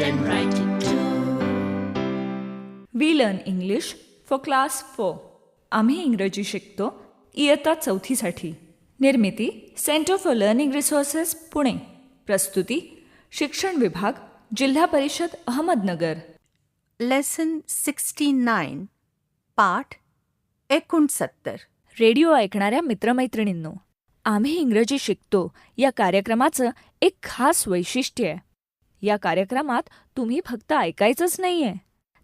and write it too. We learn English for class four आम्ही इंग्रजी शिकतो इयत्ता चौथीसाठी. निर्मिती centre for learning resources Pune. प्रस्तुती शिक्षण विभाग जिल्हा परिषद अहमदनगर. लेसन सिक्स्टी नाईन पाठ एकोणसत्तर. रेडिओ ऐकणाऱ्या मित्रमैत्रिणींनो आम्ही इंग्रजी शिकतो या कार्यक्रमाचं एक खास वैशिष्ट्य आहे. या कार्यक्रमात तुम्ही फक्त ऐकायचंच नाहीये.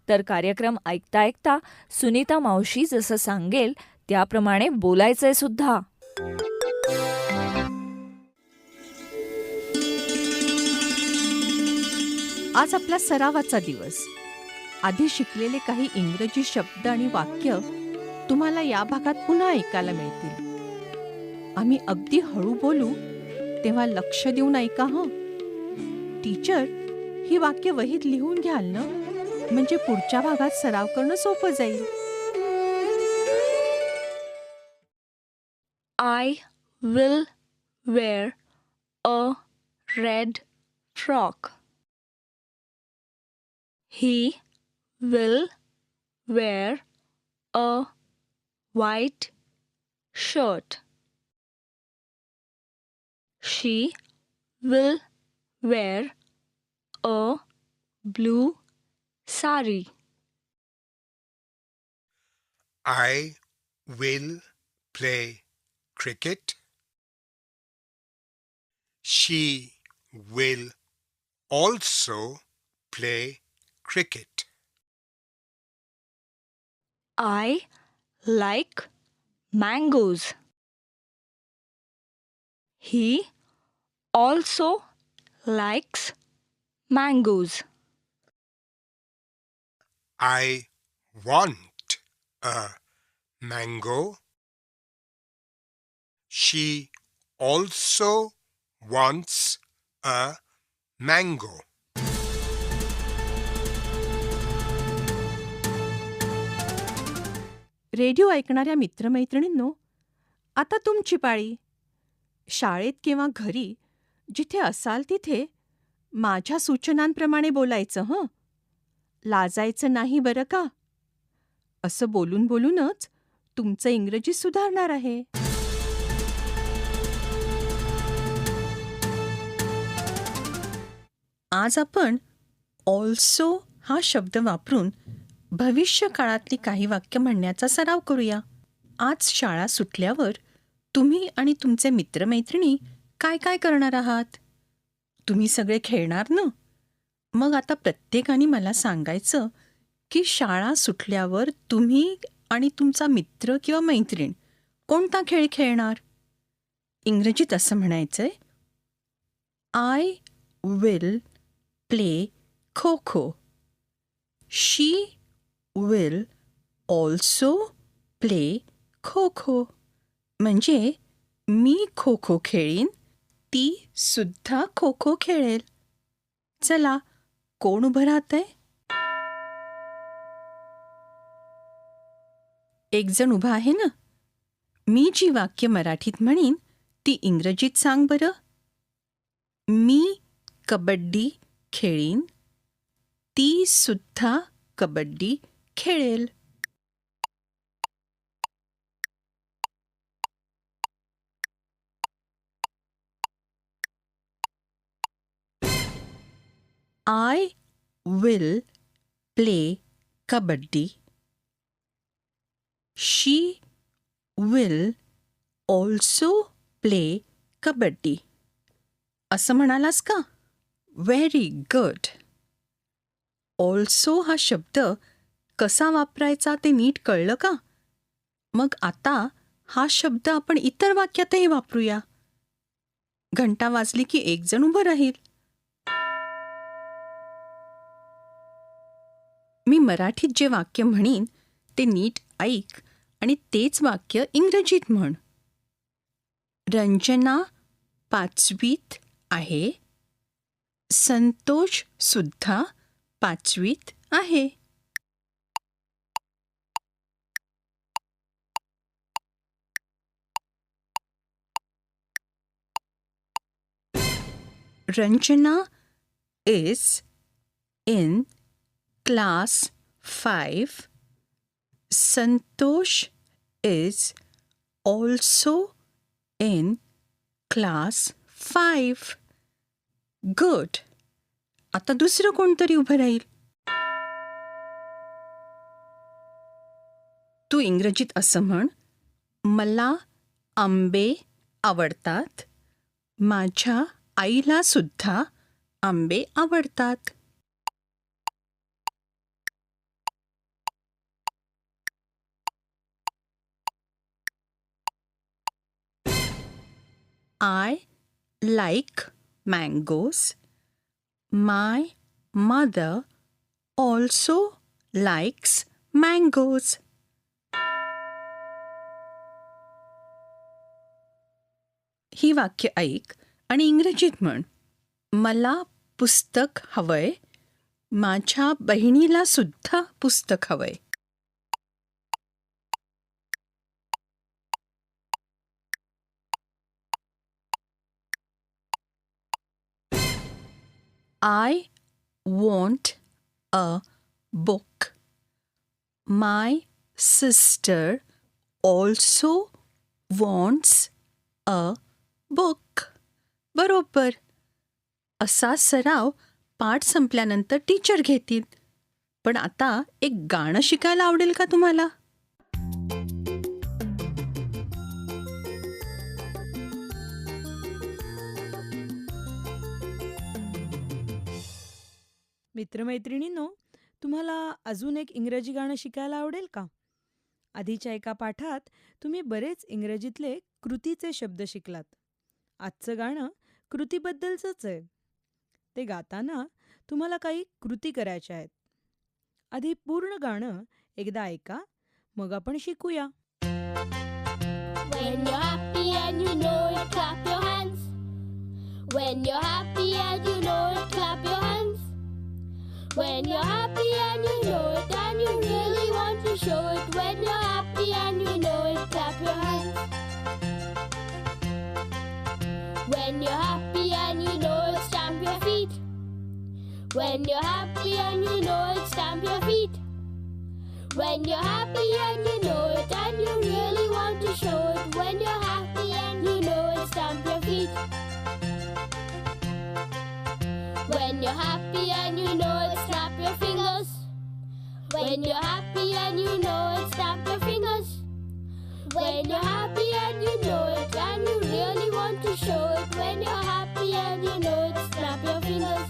तर कार्यक्रम ऐकता ऐकता सुनीता मावशी जसं सांगेल त्याप्रमाणे बोलायचंय सुद्धा. आज आपला सरावाचा दिवस. आधी शिकलेले काही इंग्रजी शब्द आणि वाक्य तुम्हाला या भागात पुन्हा ऐकायला मिळतील. आम्ही अगदी हळू बोलू तेव्हा लक्ष देऊन ऐका हं? टीचर ही वाक्य वहीत लिहून घ्याल ना? म्हणजे पुढच्या भागात सराव करणं सोपं जाईल. I will wear a red frock he will wear a white shirt she will wear a blue sari. I will play cricket. She will also play cricket. I like mangoes. He also likes mangoes. I want a mango. She also wants a mango. Radio ऐकणाऱ्या मित्रमैत्रिणींनो आता तुमची पाळी शाळेत किंवा घरी जिथे असाल तिथे माझ्या सूचनांप्रमाणे बोलायचं हं? लाजायचं नाही बरं का? असं बोलून बोलूनच तुमचं इंग्रजी सुधारणार आहे. आज आपण ऑल्सो हा शब्द वापरून भविष्य काळातली काही वाक्य म्हणण्याचा सराव करूया. आज शाळा सुटल्यावर तुम्ही आणि तुमचे मित्रमैत्रिणी काय काय करणार आहात? तुम्ही सगळे खेळणार ना? मग आता प्रत्येकाने मला सांगायचं की शाळा सुटल्यावर तुम्ही आणि तुमचा मित्र किंवा मैत्रीण कोणता खेळ खेळणार? इंग्रजीत असं म्हणायचंय I will play kho kho she will also play kho kho म्हणजे मी खो खो खेळीन ती सुद्धा खो खो खेळेल. चला कोण उभं राहतंय? एक जण उभा आहे ना? मी जी वाक्य मराठीत म्हणीन ती इंग्रजीत सांग बरं. मी कबड्डी खेळीन ती सुद्धा कबड्डी खेळेल. I will play kabaddi she will also play kabaddi असं म्हणालास का? व्हेरी गुड ऑल्सो हा शब्द कसा वापरायचा ते नीट कळलं का? मग आता हा शब्द आपण इतर वाक्यातही वापरूया. घंटा वाजली की एक जण उभं राहील. मी मराठीत जे वाक्य म्हणीन ते नीट ऐक आणि तेच वाक्य इंग्रजीत म्हण. रंजना पाचवीत आहे. संतोष सुद्धा पाचवीत आहे. Ranjana is in class 5. Santosh is also in class 5. Good. आता दुसरं कोणतरी उभं राहील तू इंग्रजीत असं म्हण मला आंबे आवडतात माझ्या आईला सुद्धा आंबे आवडतात I like mangoes my mother also likes mangoes ही वाक्य ऐक आणि इंग्रजीत म्हण. मला पुस्तक हवंय. माझ्या बहिणीला सुद्धा पुस्तक हवंय. I want a book my sister also wants a book बरोबर. असा सराव पाठ संपल्यानंतर टीचर घेतील. पण आता एक गाणं शिकायला आवडेल का तुम्हाला? मित्रमैत्रिणींनो तुम्हाला अजून एक इंग्रजी गाणं शिकायला आवडेल का? आधीच्या एका पाठात तुम्ही बरेच इंग्रजीतले कृतीचे शब्द शिकलात. आजचं गाणं कृतीबद्दलचंच आहे. ते गाताना तुम्हाला काही कृती करायच्या आहेत. आधी पूर्ण गाणं एकदा ऐका मग आपण शिकूया. When you're happy and you know it, clap your hands. When you're happy and you know it, clap your hands. When you're happy and you know it, and you really want to show it. When you're happy and you know it, clap your hands. When you're happy and you know it, stamp your feet. When you're happy and you know it, stamp your feet. When you're happy and you know it, and you really want to show it. When you're happy and you know it, stamp your feet. When you're happy and you know it, snap your fingers. When you're happy and you know it, snap your fingers. When you're happy and you know it, and you really want to show it. When you're happy and you know it, snap your fingers.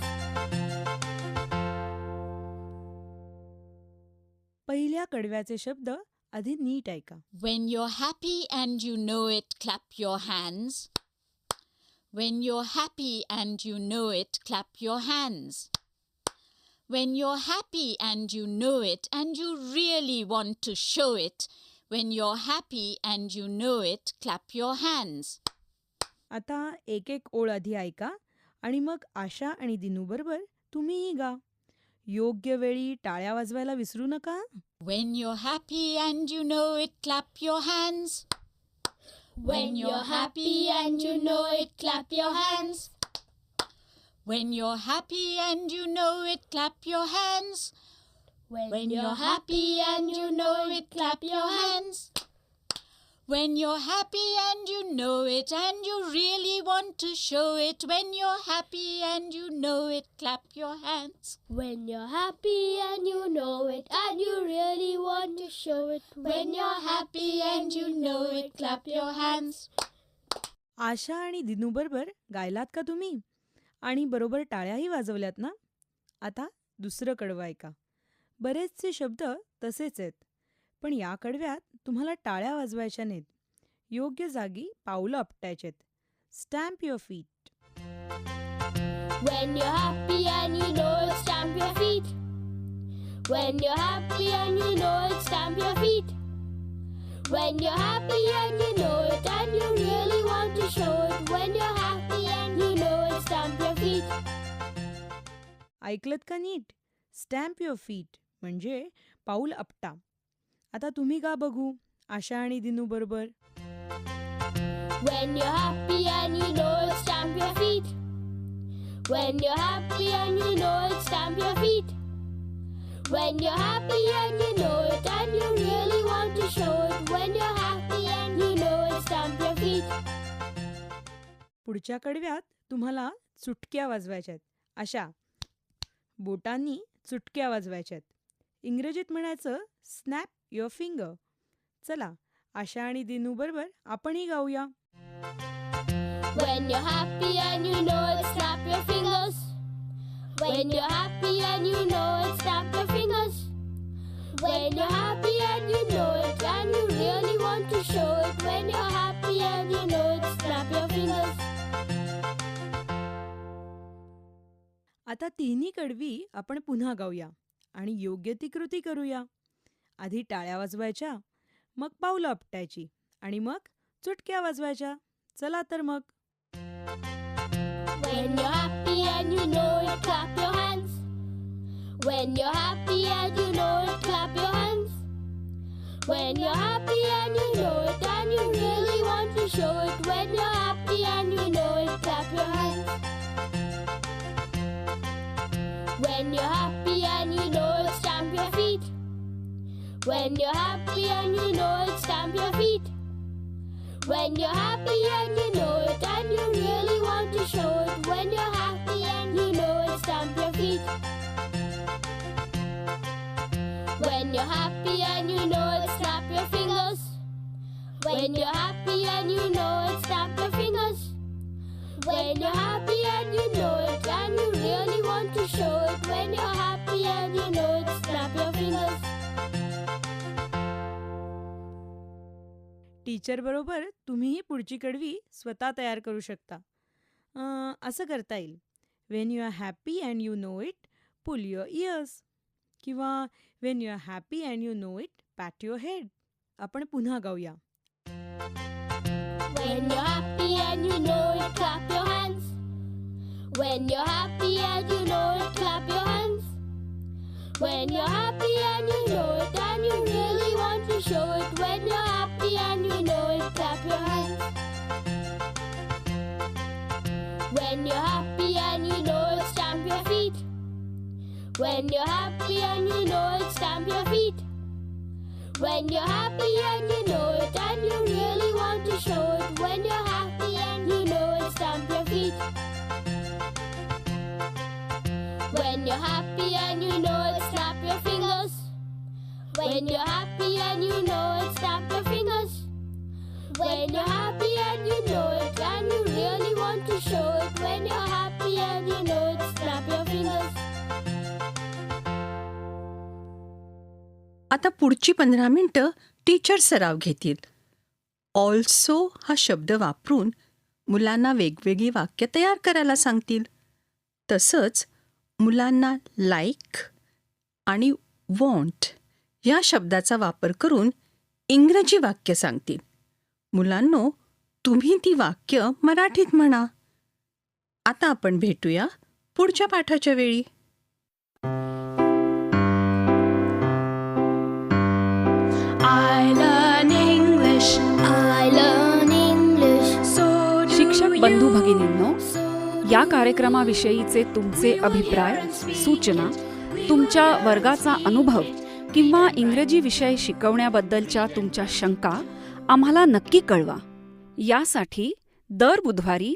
पहिल्या कडव्याचे शब्द आधी नीट ऐका When you're happy and you know it, clap your hands. When you're happy and you know it, clap your hands. When you're happy and you know it, and you really want to show it, when you're happy and you know it, clap your hands. आता एक एक ओळ आधी ऐका आणि मग आशा आणि दिनूबरोबर तुम्हीही गा योग्य वेळी टाळ्या वाजवायला विसरू नका When you're happy and you know it, clap your hands. When you're happy and you know it, clap your hands. When you're happy and you know it, clap your hands. When you're happy and you know it, clap your hands. When you're happy and you know it, and you really want to show it. When you're happy and you know it, clap your hands. When you're happy and you know it, and you really want to show it. When you're happy and you know it, clap your hands. आशा आणि दिनूबरोबर गायलात का तुम्ही आणि बरोबर टाळ्याही वाजवल्यात ना आता दुसरं कडवं ऐका बरेचसे शब्द तसेच आहेत पण या कडव्यात तुम्हाला टाळ्या वाजवायच्या नाहीत योग्य जागी पावलं आपटायचेत stamp your feet When you're happy and you know it, stamp your feet. When you're happy and you know it, stamp your feet. When you're happy and you know it, and you really want to show it. When you're happy and you know it, stamp your feet. ऐकलत का नीट stamp your feet म्हणजे पाऊल आपटा आता तुम्ही का बघू? आशा आणि दिनू बरोबर. पुढच्या कडव्यात तुम्हाला चुटक्या वाजवायच्यात. अशा बोटांनी चुटक्या वाजवायच्यात. इंग्रजीत म्हणायचं स्नॅप युअर फिंगर चला आशा आणि दिनू बरोबर आपणही गाऊया When you're happy and you know it, snap your fingers. When you're happy and you know it, snap your fingers. When you're happy and you know it, and you really want to show it. When you're happy and you know it, snap your fingers. आता तिन्ही कडवी आपण पुन्हा गाऊया आणि योग्य ती कृती करूया आधी टाळ्या वाजवायच्या मग पावलं आपटायची आणि मग चुटक्या वाजवायच्या चला तर मग When you're happy and you know it, clap your hands. When you're happy and you know it, clap your hands. When you're happy and you know it, and you really want to show it. When you're happy and you know it, clap your hands. When you're happy and you know it, stamp your feet. When you're happy and you know it, stamp your feet. When you're happy and you know it, and you really want to show it. When you're happy and you know it, stamp your feet. When you're happy and you know it, snap your fingers. When you're happy and you know it, snap your fingers. When you're happy and you know it, and you really want to show it. When you're happy and you know it, टीचरबरोबर तुम्हीही पुढची कडवी स्वतः तयार करू शकता असं करता येईल when you are happy and you know it pull your ears किंवा when you are happy and you know it pat your head आपण पुन्हा गाऊया When you're happy and you know it, clap your hands. When you're happy and you know it, clap your hands. When you're happy and you know it, and you really want to show it. When you're happy and you When you're happy and you know it, stamp your feet. When you're happy and you know it, stamp your feet. When you're happy and you know it, and you really want to show it. When you're happy and you know it, stamp your feet. When you're happy and you know it, snap your fingers. When you're happy and you know it, snap your fingers. When you're happy and you know it, and you really want to show it. Happy your fingers. आता पुढची पंधरा मिनिटं teacher सराव घेतील. Also हा शब्द वापरून मुलांना वेगवेगळी वाक्य तयार करायला सांगतील. तसंच मुलांना लाईक आणि वॉन्ट या शब्दाचा वापर करून इंग्रजी वाक्य सांगतील. मुलांनो तुम्ही ती वाक्य मराठीत म्हणा. आता आपण भेटूया पुढच्या पाठाच्या वेळी. शिक्षक. बंधू भगिनींनो या कार्यक्रमाविषयीचे तुमचे अभिप्राय सूचना तुमच्या वर्गाचा अनुभव किंवा इंग्रजी विषय शिकवण्याबद्दलच्या तुमच्या शंका आम्हाला नक्की कळवा. यासाठी दर बुधवारी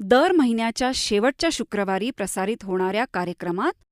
दर महिन्याच्या शेवटच्या शुक्रवारी प्रसारित होणाऱ्या कार्यक्रमात